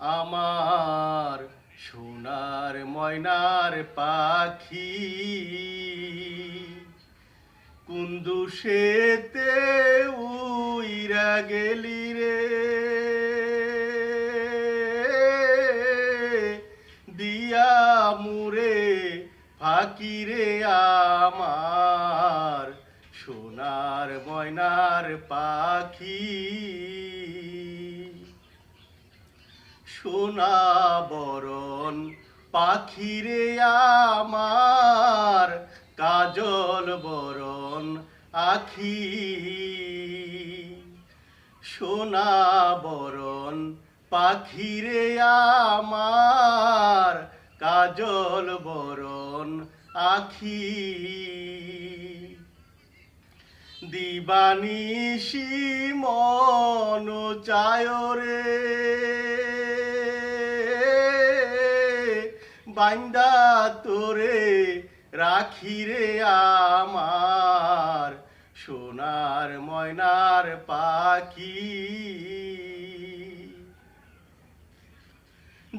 আমার সোনার ময়নার পাখি। কুন্দুসেতে উইরা গেলি রে। দিয়া মুরে ফাকিরে আমার সোনার ময়নার পাখি। সোনা বরণ পাখিরে আমার কাজল বরণ আখি। সোনা বরণ পাখিরে আমার কাজল বরণ আখি। দিবানিশি মন চায় রে বান্দা তোরে রাখি রে আমার, সোনার ময়নার পাখি।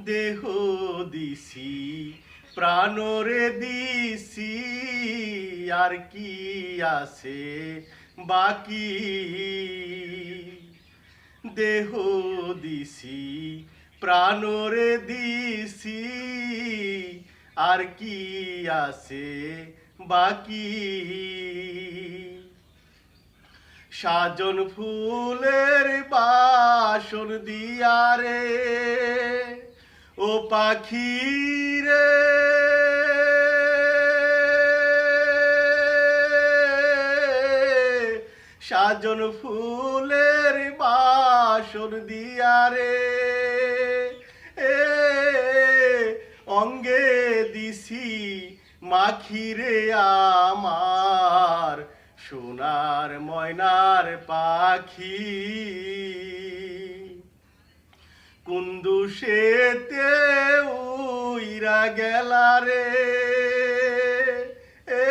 দেহ দিছি, প্রাণরে দিছি, আর কি আছে বাকি? দেহ দিছি, প্রাণরে দিছি আর কি আছে বাকি? সাজন ফুলের বাসন দিয়ারে ও পাখি রে সাজন ফুলের বাসন দিয়ারে এ অঙ্গে দিছি মাখিরে আমার সোনার ময়নার পাখি। কুন্দুসেতে উইরা গেলারে এ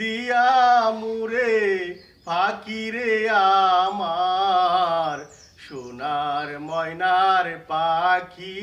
দিয়া মুরে ফাকিরে আমার সোনার ময়নার পাখি।